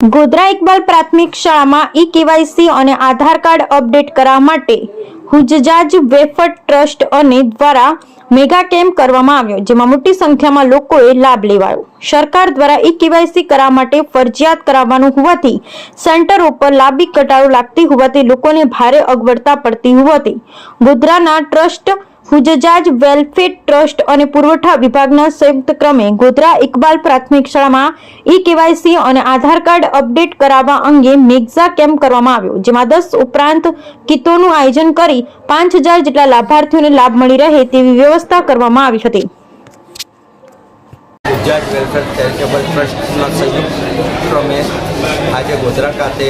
ગોધરા ઇકબાલ પ્રાથમિક શાળામાં e KYC અને આધાર કાર્ડ અપડેટ કરાવવા માટે હુજજાજ વેફર ટ્રસ્ટ અને દ્વારા મેગા કેમ્પ કરવામાં આવ્યો, જેમાં મોટી સંખ્યામાં લોકોએ લાભ લેવાયો. સરકાર દ્વારા ઈ કેવાયસી કરાવવા માટે ફરજિયાત કરાવવાનું હોવાથી સેન્ટર ઉપર લાંબી કટારો લાગતી હોવાથી લોકોને ભારે અગવડતા પડતી હોવાથી ગોધરાના ટ્રસ્ટ હુજજાજ વેલફેર ટ્રસ્ટ અને પુરવઠા વિભાગના સંયુક્ત ક્રમે ગોધરા ઇકબાલ પ્રાથમિક શાળામાં ઈ કેવાયસી અને આધાર કાર્ડ અપડેટ કરાવવા અંગે મેગઝા કેમ્પ કરવામાં આવ્યો, જેમાં દસ ઉપરાંત કીટોનું આયોજન કરી પાંચ હજાર જેટલા લાભાર્થીઓને લાભ મળી રહે તેવી વ્યવસ્થા કરવામાં આવી હતી. ગુજરાત વેલફેર ચેરિટેબલ ટ્રસ્ટના સંયુક્ત ક્રમે આજે ગોધરા ખાતે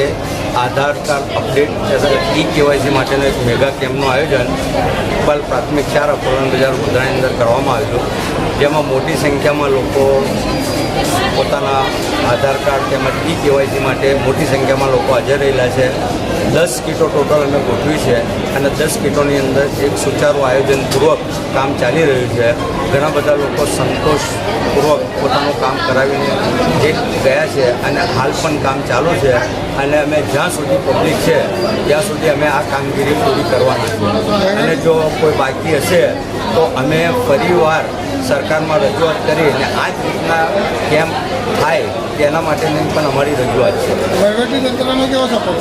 Aadhaar card update e KYC માટેનું એક મેગા કેમ્પનું આયોજન ઇકબાલ પ્રાથમિક શાળા પૂર્ણ બજાર ગોધરાની અંદર કરવામાં આવ્યું જેમાં મોટી સંખ્યામાં લોકો પોતાના આધાર કાર્ડ તેમજ ઈ કેવાયસી માટે મોટી સંખ્યામાં લોકો હાજર રહેલા છે. દસ કીટો ટોટલ અમે ગોઠવી છે અને દસ કીટોની અંદર એક સુચારું આયોજનપૂર્વક કામ ચાલી રહ્યું છે. ઘણા બધા લોકો સંતોષપૂર્વક પોતાનું કામ કરાવીને જે ગયા છે અને હાલ પણ કામ ચાલુ છે અને અમે જ્યાં સુધી પબ્લિક છે, ત્યાં સુધી અમે આ કામગીરી પૂરી કરવાના છે અને જો કોઈ બાકી હશે, તો અમે ફરીવાર સરકારમાં રજૂઆત કરી અને આ જ રીતના કેમ્પ થાય તેના માટેની પણ અમારી રજૂઆત છે.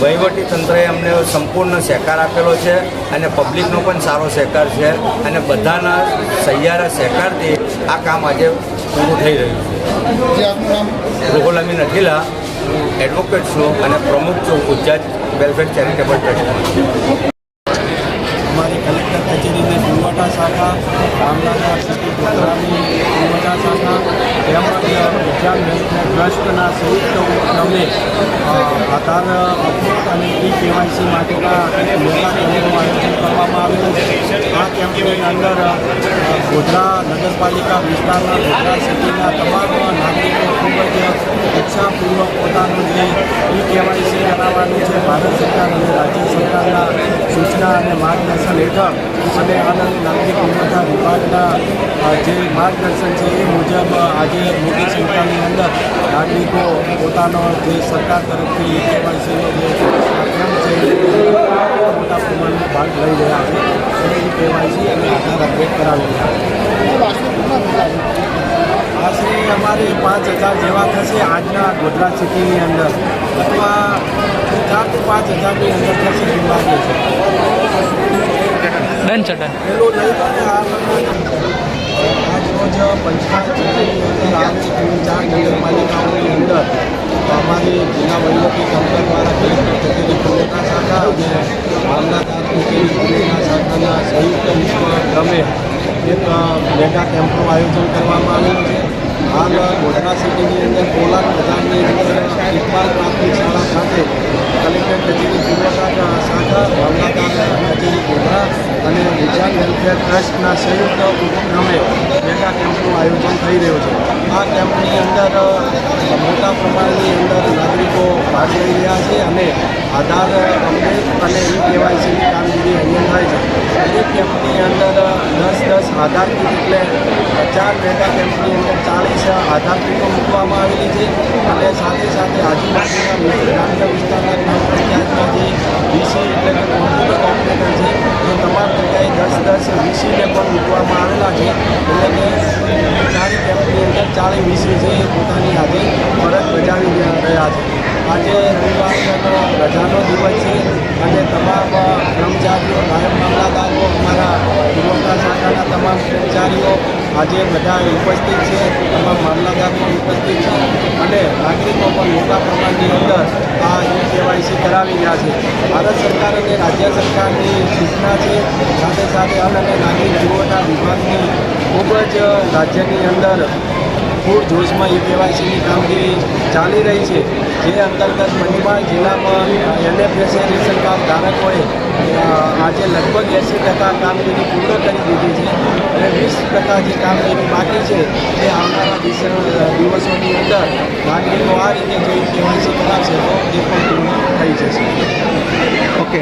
વહીવટી તંત્રએ અમને સંપૂર્ણ સહકાર આપેલો છે અને પબ્લિકનો પણ સારો સહકાર છે અને બધાના સહિયારા સહકારથી આ કામ આજે પૂરું થઈ રહ્યું જે આપનું નામ? છે રૂહુલ અમીન અખિલા એડવોકેટ છું અને પ્રમુખ છું ગુજરાત વેલફેર ચેરિટેબલ ટ્રસ્ટમાં અમારી કલેક્ટર કચેરીને પુરવઠા શાખા રામદાસ શાખા તેમજ વિજ્ઞાન સંયુક્ત ઉપક્રમે આધાર અપડેટ અને ઈ કેવાયસી માટેના મોટા કેમ્પનું આયોજન કરવામાં આવેલું છે આ કેમ્પની અંદર ગોધરા નગરપાલિકા વિસ્તારના ગોધરા સિટીના તમામ નાગરિકો ખૂબ જ ઉત્સાહપૂર્વક પોતાનું જે ઈ કેવાયસી કરાવવાનું છે ભારત સરકાર અને રાજ્ય સરકારના સૂચના અને માર્ગદર્શન હેઠળ અને આનંદ નાગરિક પુરવઠા વિભાગના જે માર્ગદર્શન છે એ મુજબ આજે મોટી સંખ્યાની અંદર નાગરિકો પોતાનો જે સરકાર તરફથી કેવાયસીનો જે કેમ્પ છે મોટા પ્રમાણમાં ભાગ લઈ રહ્યા છે. અને ઈ કેવાયસી અને આધાર અપડેટ કરાવી રહ્યા છે. આશરે અમારે પાંચ હજાર જેવા થશે આજના ગોધરા સિટીની અંદર. અથવા ચારથી પાંચ હજારની અંદર થશે લાગે છે ડન છે. ડન પેલું લઈ અને આ પંચમહાલ અંદર ચાર નગરપાલિકાઓની અંદર અમારી જિલ્લા વહીવટી તંત્ર દ્વારા પુરવઠા શાખા અને મામલાદાર કચેરી પુરવઠા શાખાના સંયુક્ત ક્રમે એક મેગા કેમ્પનું આયોજન કરવામાં આવ્યું છે. હાલ ગોધરા સિટીની અંદર કોલાર બજારની અંદર ઇકબાલ પ્રાથમિક શાળા ખાતે કલેક્ટર કચેરી પુરવઠા શાખા મામલાદાર કચેરી ગોધરા અને વિજ્ઞાન વેલફેર ટ્રસ્ટના સંયુક્ત ઉપક્રમે મેગા કેમ્પનું આયોજન થઈ રહ્યું છે આ કેમ્પની અંદર મોટા પ્રમાણની અંદર નાગરિકો ભાગ લઈ રહ્યા છે અને આધાર અપડેટ અને ઈ કેવાયસીની કામગીરી અહીંયા થાય છે દરેક કેમ્પની અંદર દસ દસ આધાર કીટ એટલે ચાર મેગા કેમ્પની અંદર ચાલીસ આધાર કીટો મૂકવામાં આવેલી છે અને સાથે સાથે આજુબાજુના ગ્રામ્ય વિસ્તારના ગ્રામ પંચાયતના જે વીસી એટલે કે કોમ્પ્યુટર ઓપરેટર છે એ તમામ જગ્યાએ દસ દસ વીસીને પણ મૂકવામાં આવેલા છે એટલે કે ચારે કેમ્પની અંદર છે પોતાની આજે ફરજ બજાવી રહ્યા છે. આજે રવિવારનો રજાનો દિવસ છે. અને તમામ કર્મચારીઓ નાયબ મામલાદારો અમારા પુરવઠા શાખાના તમામ કર્મચારીઓ આજે બધા ઉપસ્થિત છે. તમામ મામલાદાર પણ ઉપસ્થિત છે. અને નાગરિકો પણ મોટા પ્રમાણની અંદર આ ઈ કેવાયસી કરાવી રહ્યા છે. ભારત સરકાર અને રાજ્ય સરકારની સૂચના છે. સાથે સાથે અન્ન અને નાગરિક પુરવઠા વિભાગની ખૂબ જ રાજ્યની અંદર પૂર જોશમાં ઈ કેવાયસીની કામગીરી ચાલી રહી છે. જે અંતર્ગત પંચમહાલ જિલ્લામાં એનએફએસએ રેશન કાર્ડ ધારકોએ આજે લગભગ એંસી ટકા કામગીરી પૂર્ણ કરી દીધી છે અને વીસ ટકા જે કામગીરી બાકી છે તે આવનારા દિવસો, દિવસોની અંદર નાગરિકો આ રીતે જે કેવાયસી કરાવશે તો એ પણ પૂર્ણ થઈ જશે. ઓકે